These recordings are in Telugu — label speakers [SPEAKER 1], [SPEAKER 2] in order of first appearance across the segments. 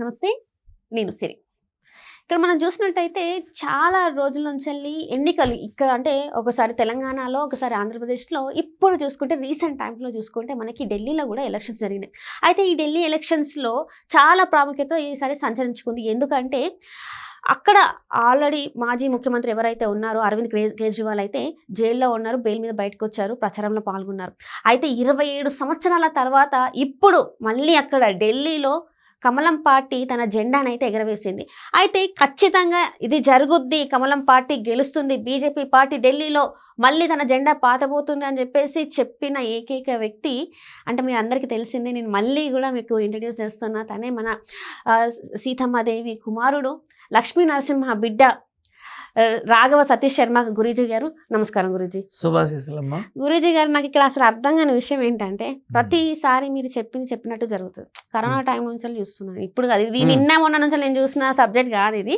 [SPEAKER 1] నమస్తే నేను సిరి. ఇక్కడ మనం చూసినట్టయితే చాలా రోజుల నుంచి వెళ్ళి ఎన్నికలు ఇక్కడ అంటే ఒకసారి తెలంగాణలో ఒకసారి ఆంధ్రప్రదేశ్లో ఇప్పుడు చూసుకుంటే రీసెంట్ టైంలో చూసుకుంటే మనకి ఢిల్లీలో కూడా ఎలక్షన్స్ జరిగినాయి. అయితే ఈ ఢిల్లీ ఎలక్షన్స్లో చాలా ప్రాముఖ్యత ఈసారి సంచరించుకుంది. ఎందుకంటే అక్కడ ఆల్రెడీ మాజీ ముఖ్యమంత్రి ఎవరైతే ఉన్నారో అరవింద్ క్రేజ్ కేజ్రీవాల్ అయితే జైల్లో ఉన్నారు బెయిల్ మీద బయటకు వచ్చారు ప్రచారంలో పాల్గొన్నారు. అయితే ఇరవై ఏడు సంవత్సరాల తర్వాత ఇప్పుడు మళ్ళీ అక్కడ ఢిల్లీలో కమలం పార్టీ తన జెండానైతే ఎగరవేసింది. అయితే ఖచ్చితంగా ఇది జరుగుద్ది కమలం పార్టీ గెలుస్తుంది బీజేపీ పార్టీ ఢిల్లీలో మళ్ళీ తన జెండా పాతబోతుంది అని చెప్పేసి చెప్పిన ఏకైక వ్యక్తి అంటే మీ అందరికీ తెలిసిందే నేను మళ్ళీ కూడా మీకు ఇంట్రడ్యూస్ చేస్తున్నా తనే మన ఆ, సీతమ్మదేవి కుమారుడు లక్ష్మీ నరసింహ బిడ్డ. రాఘవ సతీష్ శర్మ గురూజీ గారు నమస్కారం గురూజీ.
[SPEAKER 2] శుభాశీసులమ్మ
[SPEAKER 1] గురూజీ గారు నాకు ఇక్కడ అసలు అర్థం కాని విషయం ఏంటంటే ప్రతిసారి మీరు చెప్పింది చెప్పినట్టు జరుగుతుంది. కరోనా టైం నుంచి చూస్తున్నాను. ఇప్పుడు కాదు ఇది. నిన్న మొన్న నుంచి నేను చూసిన సబ్జెక్ట్ కాదు ఇది.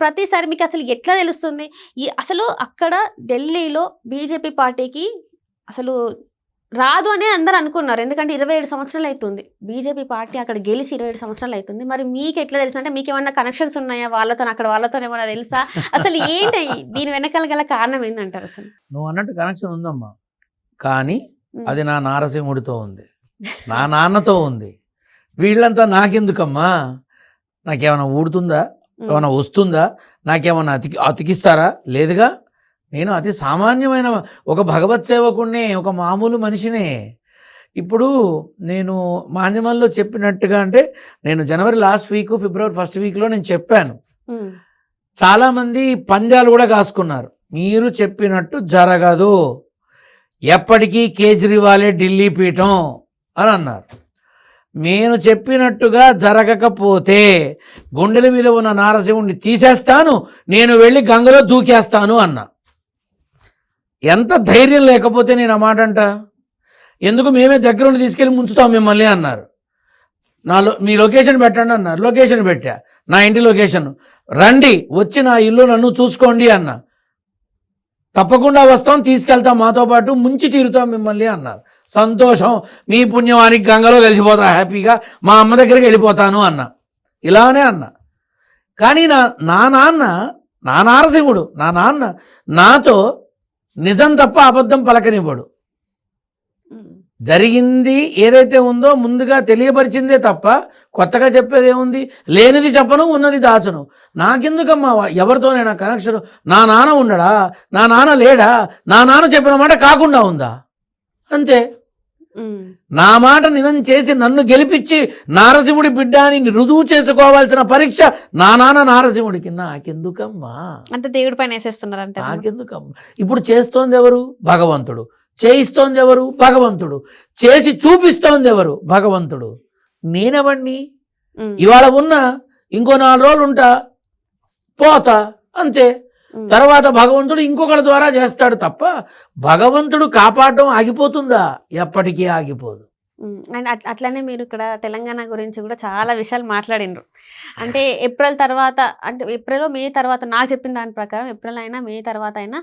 [SPEAKER 1] ప్రతిసారి మీకు అసలు ఎట్లా తెలుస్తుంది? ఈ అసలు అక్కడ ఢిల్లీలో బీజేపీ పార్టీకి అసలు రాదు అనే అందరు అనుకున్నారు. ఎందుకంటే ఇరవై ఏడు సంవత్సరాలు అవుతుంది బీజేపీ పార్టీ అక్కడ గెలిచి ఇరవై ఏడు సంవత్సరాలు అవుతుంది మరి మీకు ఎట్లా తెలుసు? అంటే మీకు ఏమన్నా కనెక్షన్స్ ఉన్నాయా? వాళ్ళతో అక్కడ వాళ్ళతో ఏమన్నా తెలుసా? అసలు ఏంటి? దీని వెనకాల గల కారణం ఏంటంటారు అసలు?
[SPEAKER 2] నువ్వు అన్నట్టు కనెక్షన్ ఉందమ్మా. కానీ. అది నా నారసింహుడితో ఉంది. నా నాన్నతో ఉంది. వీళ్ళంతా నాకెందుకమ్మా? నాకేమైనా ఊడుతుందా. ఏమైనా వస్తుందా? నాకేమైనా అతికి అతికిస్తారా? లేదుగా? నేను అతి సామాన్యమైన ఒక భగవత్ సేవకుణ్ణే ఒక మామూలు మనిషినే. ఇప్పుడు నేను మాధ్యమాల్లో చెప్పినట్టుగా అంటే నేను జనవరి లాస్ట్ వీక్ ఫిబ్రవరి ఫస్ట్ వీక్లో నేను చెప్పాను. చాలామంది పందాలు కూడా కాసుకున్నారు. మీరు చెప్పినట్టు జరగదు. ఎప్పటికీ కేజ్రీవాలే ఢిల్లీ పీఠం అని అన్నారు. నేను చెప్పినట్టుగా జరగకపోతే గుండెల మీద ఉన్న నారసింహుడిని తీసేస్తాను నేను వెళ్ళి గంగలో దూకేస్తాను అన్నా. ఎంత ధైర్యం లేకపోతే నేను ఆ మాట అంట? ఎందుకు మేమే దగ్గరుండి తీసుకెళ్ళి ముంచుతాం మిమ్మల్ని అన్నారు. నా మీ లొకేషన్ పెట్టండి అన్నారు. లొకేషన్ పెట్టా. నా ఇంటి లొకేషన్. రండి వచ్చి నా ఇల్లు నన్ను చూసుకోండి అన్న. తప్పకుండా వస్తాం తీసుకెళ్తాం మాతో పాటు ముంచి తీరుతాం మిమ్మల్ని అన్నారు. సంతోషం మీ పుణ్యమానికి గంగలో కలిసిపోతా హ్యాపీగా మా అమ్మ దగ్గరికి వెళ్ళిపోతాను అన్న. ఇలానే అన్న. కానీ నా నా నాన్న నా నారసింహుడు నా నాన్న నాతో నిజం తప్ప అబద్ధం పలకనివ్వడు. జరిగింది ఏదైతే ఉందో ముందుగా తెలియపరిచిందే తప్ప కొత్తగా చెప్పేది ఏముంది? లేనిది చెప్పను ఉన్నది దాచను. నాకెందుకమ్మా ఎవరితోనైనా కనెక్షన్ నా నాన్న ఉండడా నా నాన్న లేడా? నా నాన్న చెప్పిన మాట కాకుండా ఉందా? అంతే. నా మాట నిజం చేసి నన్ను గెలిపించి నారసింహుడి బిడ్డ అని రుజువు చేసుకోవాల్సిన పరీక్ష నా నాన్న నారసింహుడికి. నాకెందుకమ్మా?
[SPEAKER 1] అంటే దేవుడి పైన వేసేస్తున్నారు అంటారు
[SPEAKER 2] నాకెందుకమ్మా? ఇప్పుడు చేస్తోంది ఎవరు? భగవంతుడు. చేయిస్తోంది ఎవరు? భగవంతుడు. చేసి చూపిస్తోంది ఎవరు? భగవంతుడు. నేనెవండి. ఇవాళ ఉన్నా ఇంకో నాలుగు రోజులు ఉంటా పోతా అంతే. తర్వాత భగవంతుడు ఇంకొకరి ద్వారా చేస్తాడు తప్ప భగవంతుడు కాపాడడం ఆగిపోతుందా? ఎప్పటికీ ఆగిపోదు.
[SPEAKER 1] అండ్ అట్- అట్లనే మీరు ఇక్కడ తెలంగాణ గురించి కూడా చాలా విషయాలు మాట్లాడిండ్రు. అంటే ఏప్రిల్ తర్వాత అంటే ఏప్రిల్ మే తర్వాత నాకు చెప్పిన దాని ప్రకారం ఏప్రిల్ అయినా మే తర్వాత అయినా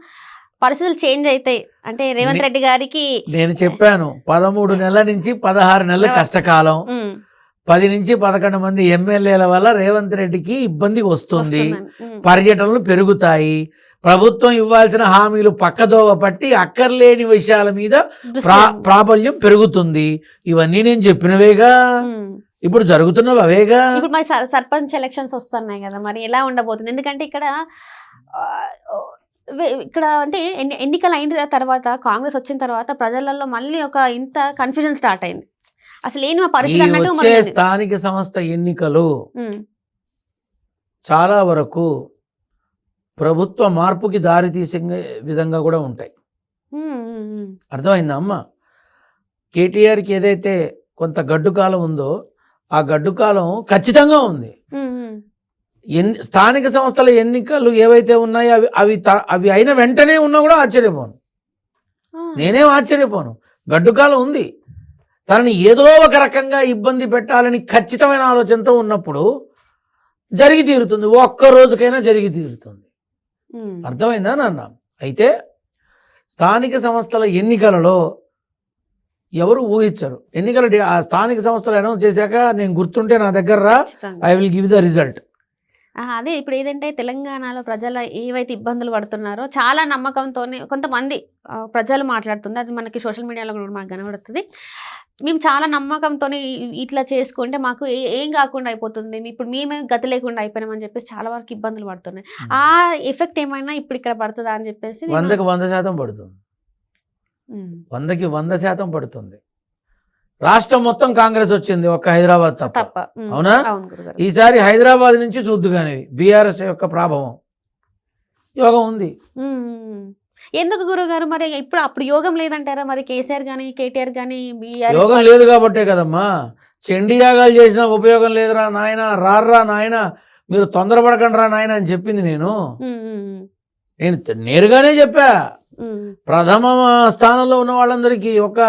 [SPEAKER 1] పరిస్థితులు చేంజ్ అవుతాయి అంటే రేవంత్ రెడ్డి గారికి
[SPEAKER 2] నేను చెప్పాను పదమూడు నెలల నుంచి పదహారు నెలల కష్టకాలం. పది నుంచి పదకొండు మంది ఎమ్మెల్యేల వల్ల రేవంత్ రెడ్డికి ఇబ్బంది వస్తుంది. పర్యటనలు పెరుగుతాయి. ప్రభుత్వం ఇవ్వాల్సిన హామీలు పక్కదోవ పట్టి అక్కర్లేని విషయాల మీద ప్రాబల్యం పెరుగుతుంది. ఇవన్నీ నేను చెప్పినవేగా. ఇప్పుడు జరుగుతున్నవి అవేగా
[SPEAKER 1] ఇప్పుడు మరి సర్- సర్పంచ్ ఎలక్షన్స్ వస్తున్నాయి కదా మరి ఎలా ఉండబోతుంది? ఎందుకంటే ఇక్కడ ఇక్కడ అంటే ఎన్ని ఎన్నికలు అయిన తర్వాత కాంగ్రెస్ వచ్చిన తర్వాత ప్రజలలో మళ్ళీ ఒక ఇంత కన్ఫ్యూజన్ స్టార్ట్ అయింది. అసలు ఏంటి మా
[SPEAKER 2] ఈ
[SPEAKER 1] పరిస్థితి అన్నట్టు.
[SPEAKER 2] స్థానిక సంస్థ ఎన్నికలు చాలా వరకు ప్రభుత్వ మార్పుకి దారి తీసే విధంగా కూడా ఉంటాయి. అర్థమైందా అమ్మ? కేటీఆర్కి ఏదైతే కొంత గడ్డు కాలం ఉందో ఆ గడ్డు కాలం ఖచ్చితంగా ఉంది. ఎన్ని స్థానిక సంస్థల ఎన్నికలు ఏవైతే ఉన్నాయో అవి అవి అవి అయిన వెంటనే ఉన్నా కూడా ఆశ్చర్యపోను. నేనేం ఆశ్చర్యపోను. గడ్డు కాలం ఉంది. తనని ఏదో ఒక రకంగా ఇబ్బంది పెట్టాలని ఖచ్చితమైన ఆలోచనతో ఉన్నప్పుడు జరిగి తీరుతుంది. ఒక్క రోజుకైనా జరిగి తీరుతుంది. అర్థమైందా నాన్న? అయితే స్థానిక సంస్థల ఎన్నికలలో ఎవరు ఊహించరు. ఎన్నికల స్థానిక సంస్థలు అనౌన్స్ చేశాక నేను గుర్తుంటే నా దగ్గర రా. I will give the result.
[SPEAKER 1] అదే ఇప్పుడు ఏదంటే తెలంగాణలో ప్రజలు ఏవైతే ఇబ్బందులు పడుతున్నారో చాలా నమ్మకంతోనే కొంతమంది ప్రజలు మాట్లాడుతుంది. అది మనకి సోషల్ మీడియాలో కూడా మనకు కనబడుతుంది. మేము చాలా నమ్మకంతో ఇట్లా చేసుకుంటే మాకు ఏ- కాకుండా అయిపోతుంది. ఇప్పుడు మేమే గతి లేకుండా అయిపోయినామని చెప్పేసి చాలా వరకు ఇబ్బందులు పడుతున్నాయి. ఆ ఎఫెక్ట్ ఏమైనా ఇప్పుడు ఇక్కడ పడుతుందా అని చెప్పేసి
[SPEAKER 2] వందకి వంద శాతం పడుతుంది. వందకి వంద శాతం పడుతుంది. రాష్ట్రం మొత్తం కాంగ్రెస్ వచ్చింది ఒక్క హైదరాబాద్ తప్ప. అవునా? ఈసారి హైదరాబాద్ నుంచి చూద్దు కానీ బీఆర్ఎస్ యొక్క ప్రభావం. యోగం ఉంది.
[SPEAKER 1] ఎందుకు గురుగారు మరి ఇప్పుడు అప్పుడు యోగం లేదంటారా మరి కేసీఆర్ కానీ కేటీఆర్ కానీ
[SPEAKER 2] యోగం లేదు కాబట్టే కదమ్మా. చెండి యాగాలు చేసినా ఉపయోగం లేదురా నాయన రార్రా నాయన మీరు తొందరపడకండి రా నాయన అని చెప్పింది నేను. నేను నేరుగానే చెప్పా. ప్రథమ స్థానంలో ఉన్న వాళ్ళందరికీ ఒక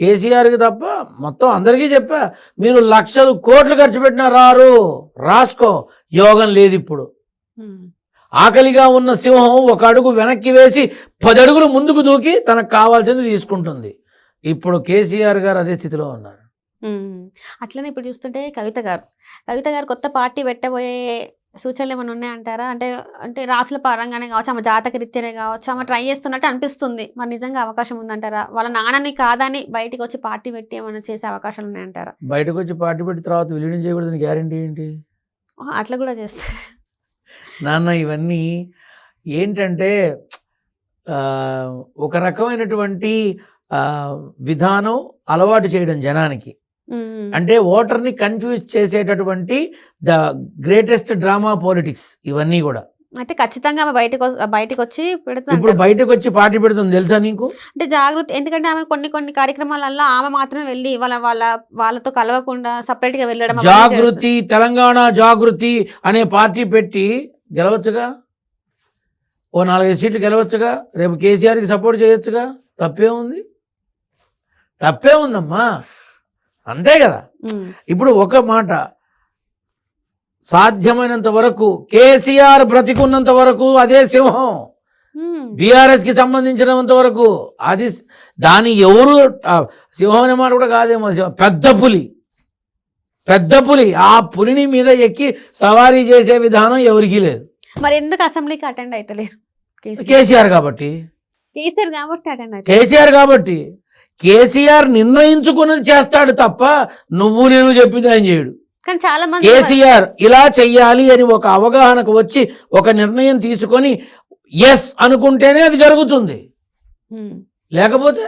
[SPEAKER 2] కేసీఆర్కి తప్ప మొత్తం అందరికీ చెప్పా. మీరు లక్షలు కోట్లు ఖర్చు పెట్టినా రారు రాసుకో. యోగం లేదు ఇప్పుడు. ఆకలిగా ఉన్న సింహం ఒక అడుగు వెనక్కి వేసి పది అడుగులు ముందుకు దూకి తనకు కావాల్సింది తీసుకుంటుంది. ఇప్పుడు కేసీఆర్ గారు అదే స్థితిలో ఉన్నారు.
[SPEAKER 1] అట్లనే ఇప్పుడు చూస్తుంటే కవిత గారు. కవిత గారు కొత్త పార్టీ పెట్టబోయే సూచనలు ఏమైనా ఉన్నాయంటారా అంటే అంటే రాసుల పరంగానే కావచ్చు ఆమె జాతక రీత్యానే కావచ్చు ఆమె ట్రై చేస్తున్నట్టు అనిపిస్తుంది. మరి నిజంగా అవకాశం ఉందంటారా? వాళ్ళ నాన్నని కాదని బయటికి వచ్చి పార్టీ పెట్టి ఏమైనా చేసే అవకాశాలు ఉన్నాయంటారా
[SPEAKER 2] బయటకు వచ్చి పార్టీ పెట్టి తర్వాత విలీనం చేయకూడదని గ్యారంటీ ఏంటి?
[SPEAKER 1] అట్లా కూడా చేస్తారు
[SPEAKER 2] నాన్న ఇవన్నీ ఏంటంటే ఒక రకమైనటువంటి విధానం అలవాటు చేయడం జనానికి. అంటే ఓటర్ని కన్ఫ్యూజ్ చేసేటటువంటి ద గ్రేటెస్ట్ డ్రామా పాలిటిక్స్ ఇవన్నీ కూడా.
[SPEAKER 1] అయితే ఖచ్చితంగా ఆమె బయటకు బయటకు వచ్చి పెడుతుంది
[SPEAKER 2] ఇప్పుడు బయటకు వచ్చి పార్టీ పెడుతుంది తెలుసా నీకు?
[SPEAKER 1] అంటే జాగృతి ఎందుకంటే ఆమె కొన్ని కొన్ని కార్యక్రమాలలో ఆమె మాత్రమే వెళ్ళి వాళ్ళ వాళ్ళ వాళ్ళతో కలవకుండా సపరేట్గా వెళ్ళడం.
[SPEAKER 2] జాగృతి తెలంగాణ జాగృతి అనే పార్టీ పెట్టి గెలవచ్చుగా? ఓ నాలుగైదు సీట్లు గెలవచ్చుగా? రేపు కేసీఆర్కి సపోర్ట్ చేయొచ్చుగా? తప్పే ఉంది. తప్పే ఉందమ్మా. అంతే కదా. ఇప్పుడు ఒక మాట. సాధ్యమైనంత వరకు కేసీఆర్ బ్రతికున్నంత వరకు అదే సింహం. బీఆర్ఎస్కి సంబంధించినంత వరకు అది దాని ఎవరు సింహం అనే మాట కూడా కాదేమో. పెద్ద పులి. పెద్ద పులి. ఆ పులిని మీద ఎక్కి సవారీ చేసే విధానం ఎవరికీ లేదు.
[SPEAKER 1] మరి ఎందుకు అసెంబ్లీకి అటెండ్ అవుతలేరు కేసీఆర్?
[SPEAKER 2] కాబట్టి.
[SPEAKER 1] కేసీఆర్ కాబట్టి
[SPEAKER 2] కేసీఆర్ కాబట్టి. కేసీఆర్ నిర్ణయించుకున్నది చేస్తాడు తప్ప నువ్వు నేను చెప్పింది ఆయన చేయడు.
[SPEAKER 1] కానీ చాలా మంది
[SPEAKER 2] కేసీఆర్ ఇలా చెయ్యాలి అని ఒక అవగాహనకు వచ్చి ఒక నిర్ణయం తీసుకొని ఎస్ అనుకుంటేనే అది జరుగుతుంది. లేకపోతే?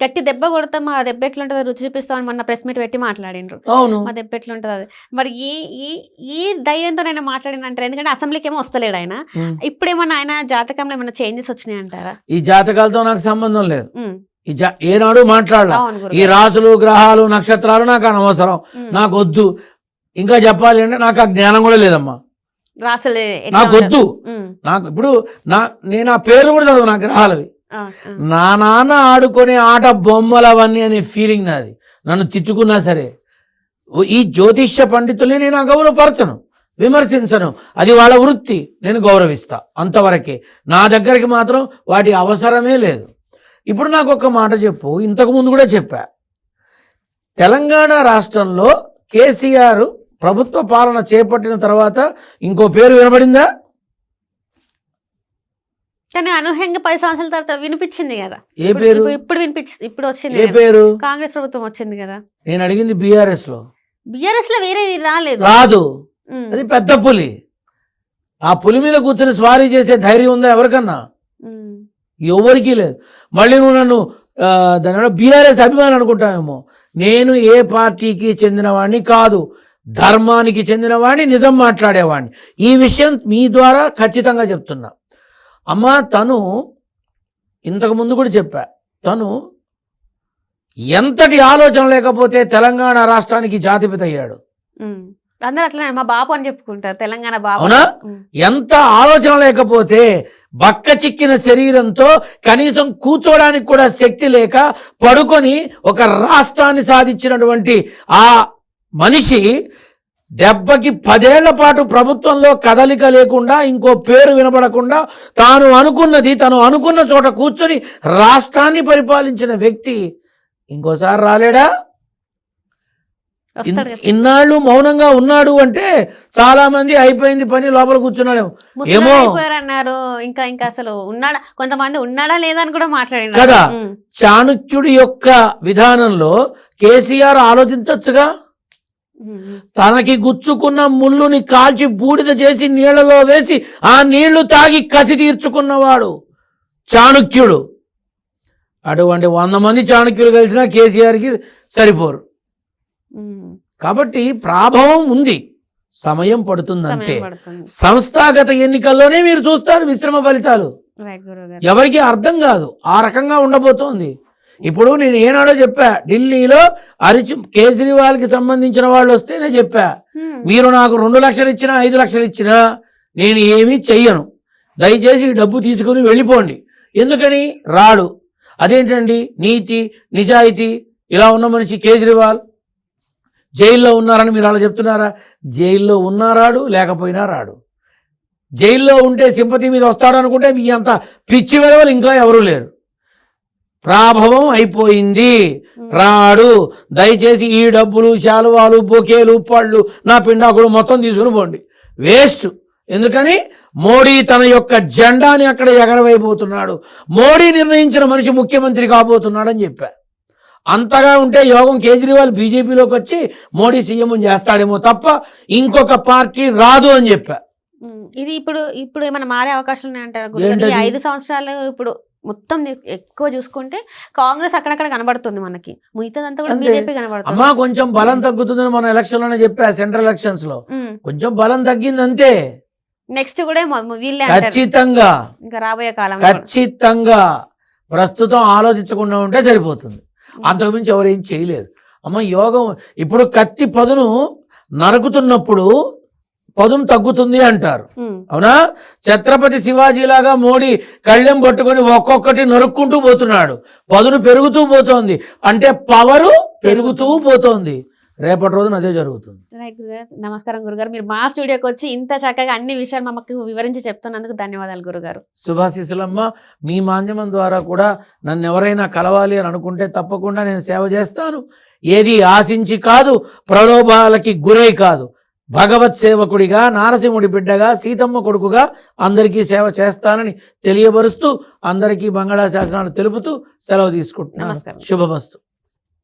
[SPEAKER 1] గట్టి దెబ్బ కొడతాం ఆ దెబ్బ ఎట్లుంటుందో రుచి చూపిస్తామని మొన్న ప్రెస్ మీట్ పెట్టి మాట్లాడిండ్రు.
[SPEAKER 2] అవును.
[SPEAKER 1] మా దెబ్బ ఎట్లుంటుంది అది. మరి ఈ ఈ ఈ ధైర్యంతో నేను మాట్లాడిన అంటారు ఎందుకంటే అసెంబ్లీకి ఏమో వస్తలేడు ఆయన. ఇప్పుడేమన్నా ఆయన జాతకంలో ఏమైనా చేంజెస్ వచ్చినాయి అంటారా
[SPEAKER 2] ఈ జాతకాలతో నాకు సంబంధం లేదు. ఏనాడు మాట్లాడలా. ఈ. రాసులు గ్రహాలు నక్షత్రాలు నాకు అనవసరం. నాకు వద్దు. ఇంకా చెప్పాలి అంటే నాకు ఆ జ్ఞానం కూడా లేదమ్మా. నాకు? వద్దు. నాకు ఇప్పుడు నా నేను ఆ పేర్లు కూడా చదువు నా గ్రహాలవి. నా నాన్న ఆడుకునే ఆట బొమ్మలు అవన్నీ అనే ఫీలింగ్ నాది. నన్ను తిట్టుకున్నా సరే. ఈ జ్యోతిష్య పండితుల్ని నేను అగౌరవపరచను విమర్శించను. అది వాళ్ళ వృత్తి. నేను గౌరవిస్తా అంతవరకే. నా దగ్గరికి మాత్రం వాటి అవసరమే లేదు. ఇప్పుడు నాకు ఒక మాట చెప్పు. ఇంతకు ముందు కూడా చెప్పా. తెలంగాణ రాష్ట్రంలో కేసీఆర్ ప్రభుత్వ పాలన చేపట్టిన తర్వాత ఇంకో పేరు వినబడిందా?
[SPEAKER 1] కానీ అనూహ్యంగా పది సంవత్సరాల తర్వాత వినిపించింది కదా.
[SPEAKER 2] ఏ పేరు?
[SPEAKER 1] ఇప్పుడు- ఇప్పుడు వినిపించి ఇప్పుడు వచ్చింది
[SPEAKER 2] ఏ. పేరు?
[SPEAKER 1] కాంగ్రెస్ ప్రభుత్వం వచ్చింది కదా.
[SPEAKER 2] నేను అడిగింది
[SPEAKER 1] బీఆర్ఎస్లో బిఆర్ఎస్లో వేరే రాలేదు.
[SPEAKER 2] రాదు. అది పెద్ద పులి. ఆ పులి మీద కూర్చొని స్వారీ చేసే ధైర్యం ఉందా ఎవరికన్నా. ఎవరికీ లేదు. మళ్ళీ నువ్వు నన్ను దానివల్ల దాని బీఆర్ఎస్ అభిమాని అనుకుంటావేమో. నేను ఏ పార్టీకి చెందినవాడిని కాదు. ధర్మానికి చెందినవాడిని నిజం మాట్లాడేవాడిని ఈ విషయం మీ ద్వారా ఖచ్చితంగా చెప్తున్నా. అమ్మ తను ఇంతకు ముందు కూడా చెప్పా. తను ఎంతటి ఆలోచన లేకపోతే తెలంగాణ రాష్ట్రానికి జాతిపిత అయ్యాడు.
[SPEAKER 1] అందరూ అట్లనే మా బాబు అని చెప్పుకుంటారు తెలంగాణ బాబు
[SPEAKER 2] అవునా? ఎంత ఆలోచన లేకపోతే బక్క చిక్కిన శరీరంతో కనీసం కూర్చోడానికి కూడా శక్తి లేక పడుకొని ఒక రాష్ట్రాన్ని సాధించినటువంటి ఆ మనిషి దెబ్బకి పదేళ్ళ పాటు ప్రభుత్వంలో కదలిక లేకుండా ఇంకో పేరు వినబడకుండా తాను అనుకున్నది తను అనుకున్న చోట కూర్చొని రాష్ట్రాన్ని పరిపాలించిన వ్యక్తి ఇంకోసారి రాలేడా. ఇన్నాళ్ళు మౌనంగా ఉన్నాడు అంటే చాలా మంది అయిపోయింది పని లోపల కూర్చున్నాడు ఏమో.
[SPEAKER 1] అన్నారు ఇంకా ఇంకా అసలు ఉన్నాడా కొంతమంది ఉన్నాడా లేదా అని కూడా మాట్లాడినారు
[SPEAKER 2] కదా. చాణక్యుడి యొక్క విధానంలో కేసీఆర్ ఆలోచించవచ్చుగా
[SPEAKER 1] ఉమ్.
[SPEAKER 2] తనకి గుచ్చుకున్న ముళ్ళుని కాల్చి బూడిద చేసి నీళ్ళలో వేసి ఆ నీళ్ళు తాగి కసి తీర్చుకున్నవాడు చాణక్యుడు అటువంటి వంద మంది చాణక్యులు కలిసినా కేసీఆర్కి సరిపోరు. కాబట్టి ప్రాభవం ఉంది. సమయం పడుతుంది. అంతే సంస్థాగత ఎన్నికల్లోనే మీరు చూస్తారు మిశ్రమ ఫలితాలు. ఎవరికి అర్థం కాదు. ఆ రకంగా ఉండబోతోంది. ఇప్పుడు నేను ఏనాడో చెప్పా ఢిల్లీలో అరిచి కేజ్రీవాల్కి సంబంధించిన వాళ్ళు వస్తేనే చెప్పా
[SPEAKER 1] ఉమ్.
[SPEAKER 2] మీరు నాకు రెండు లక్షలు ఇచ్చినా ఐదు లక్షలు ఇచ్చినా నేను ఏమీ చెయ్యను. దయచేసి ఈ డబ్బు తీసుకుని వెళ్ళిపోండి. ఎందుకని? రాడు. అదేంటండి? నీతి నిజాయితీ ఇలా ఉన్న మనిషి కేజ్రీవాల్ జైల్లో ఉన్నారని మీరు అలా చెప్తున్నారా? జైల్లో ఉన్నా రాడు లేకపోయినా రాడు. జైల్లో ఉంటే సింపతి మీద వస్తాడు అనుకుంటే మీ అంత పిచ్చి వెలవలు ఇంకా ఎవరూ లేరు. ప్రాభవం అయిపోయింది. రాడు. దయచేసి ఈ డబ్బులు శాలువాలు బొకేలు పళ్ళు నా పిండాకుడు మొత్తం తీసుకుని పోండి. వేస్ట్. ఎందుకని? మోడీ తన యొక్క జెండాని అక్కడ ఎగరవైపోతున్నాడు మోడీ నిర్ణయించిన మనిషి ముఖ్యమంత్రి కాబోతున్నాడని చెప్పా. అంతగా ఉంటే యోగం కేజ్రీవాల్ బీజేపీలోకి వచ్చి మోడీ సీఎం చేస్తాడేమో తప్ప ఇంకొక పార్టీ రాదు అని చెప్పా.
[SPEAKER 1] ఇది ఇప్పుడు ఇప్పుడు ఏమైనా మారే అవకాశం
[SPEAKER 2] ఏంటది?
[SPEAKER 1] ఐదు సంవత్సరాలు ఇప్పుడు మొత్తం ఎక్కువ చూసుకుంటే కాంగ్రెస్ అక్కడక్కడ కనబడుతుంది మనకి. మిగతాదంతా కూడా
[SPEAKER 2] అంతే.
[SPEAKER 1] బీజేపీ కనబడుతుంది.
[SPEAKER 2] అమ్మా కొంచెం బలం తగ్గుతుందని మన ఎలక్షన్లోనే చెప్పా సెంట్రల్
[SPEAKER 1] ఎలక్షన్స్లో.
[SPEAKER 2] కొంచెం బలం తగ్గింది అంతే
[SPEAKER 1] నెక్స్ట్ కూడా వీళ్ళే అంటారు.
[SPEAKER 2] ఖచ్చితంగా.
[SPEAKER 1] ఇంకా రాబోయే కాలం
[SPEAKER 2] ఖచ్చితంగా. ప్రస్తుతం ఆలోచించకుండా ఉంటే సరిపోతుంది. అంతకుమించి ఎవరేం చేయలేదు. అమ్మ యోగం ఇప్పుడు కత్తి పదును నరుకుతున్నప్పుడు పదును తగ్గుతుంది అంటారు. అవునా? ఛత్రపతి శివాజీలాగా మోడీ కళ్ళెం పట్టుకొని ఒక్కొక్కటి నరుక్కుంటూ పోతున్నాడు. పదును పెరుగుతూ పోతోంది. అంటే పవరు పెరుగుతూ పోతోంది. రేపటి రోజున అదే జరుగుతుంది.
[SPEAKER 1] రైట్ గురుగారు. నమస్కారం గురుగారు. మీరు మా స్టూడియోకి వచ్చి ఇంత చక్కగా అన్ని విషయాలు మాకు వివరించి చెప్తున్నందుకు ధన్యవాదాలు గురుగారు.
[SPEAKER 2] శుభాశీసులమ్మ మీ మాధ్యమం ద్వారా కూడా నన్ను ఎవరైనా కలవాలి అని అనుకుంటే తప్పకుండా నేను సేవ చేస్తాను. ఏది ఆశించి కాదు ప్రలోభాలకి గురై కాదు. భగవత్ సేవకుడిగా నారసింహుడి బిడ్డగా సీతమ్మ కొడుకుగా అందరికీ సేవ చేస్తానని తెలియబరుస్తూ అందరికీ మంగళాశాసనాలు తెలుపుతూ సెలవు తీసుకుంటున్నాను. శుభమస్తు.